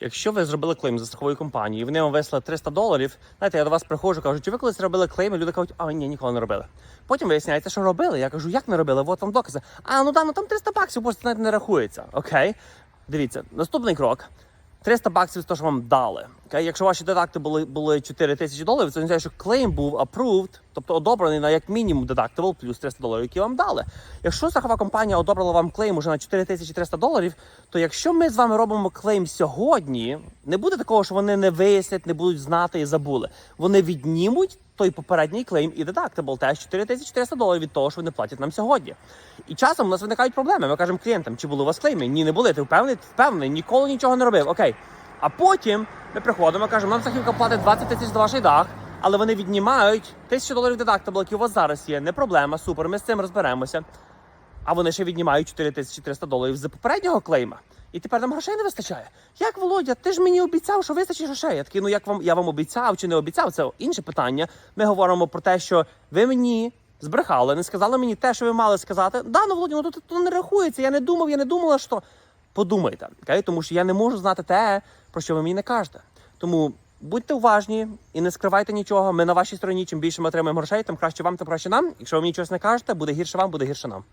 Якщо ви зробили клейм за страховою компанією, вони вам вислали 300 доларів, знаєте, я до вас приходжу, кажу, чи ви колись робили клейм, і люди кажуть, а ні, ніколи не робили. Потім виясняється, що робили. Я кажу, як не робили? От вам докази. А ну да, ну там 300 баксів, просто навіть не рахується. Окей. Дивіться, наступний крок. 300 баксів з того, що вам дали. Окей? Якщо ваші дедакти були, були 4 тисячі доларів, це означає, що клейм був approved, тобто одобрений на як мінімум deductible плюс 300 доларів, які вам дали. Якщо страхова компанія одобрила вам клейм уже на 4300 доларів, то якщо ми з вами робимо клейм сьогодні, не буде такого, що вони не вияснять, не будуть знати і забули. Вони віднімуть той попередній клейм і deductible, теж 4300 доларів від того, що вони платять нам сьогодні. І часом у нас виникають проблеми. Ми кажемо клієнтам, чи були у вас клейми? Ні, не були. Ти впевнений? Впевнений, ніколи нічого не робив. Окей. А потім ми приходимо, кажемо, нам страхівка платить 20 тисяч за ваш дах, але вони віднімають тисячу доларів дедактабл, які у вас зараз є. Не проблема, супер, ми з цим розберемося. А вони ще віднімають 4300 доларів з попереднього клейма. І тепер нам грошей не вистачає. Як Володя, ти ж мені обіцяв, що вистачить грошей. Я такий, ну як вам я вам обіцяв чи не обіцяв, це інше питання. Ми говоримо про те, що ви мені збрехали, не сказали мені те, що ви мали сказати. Да, ну Володя, ну тут то не рахується. Я не думав, я не думала, що подумайте, окей? тому що я не можу знати те, про що ви мені не кажете. Тому будьте уважні і не скривайте нічого. Ми на вашій стороні. Чим більше ми отримаємо грошей, тим краще вам, тим краще нам. Якщо ви мені щось не кажете, буде гірше вам, буде гірше нам.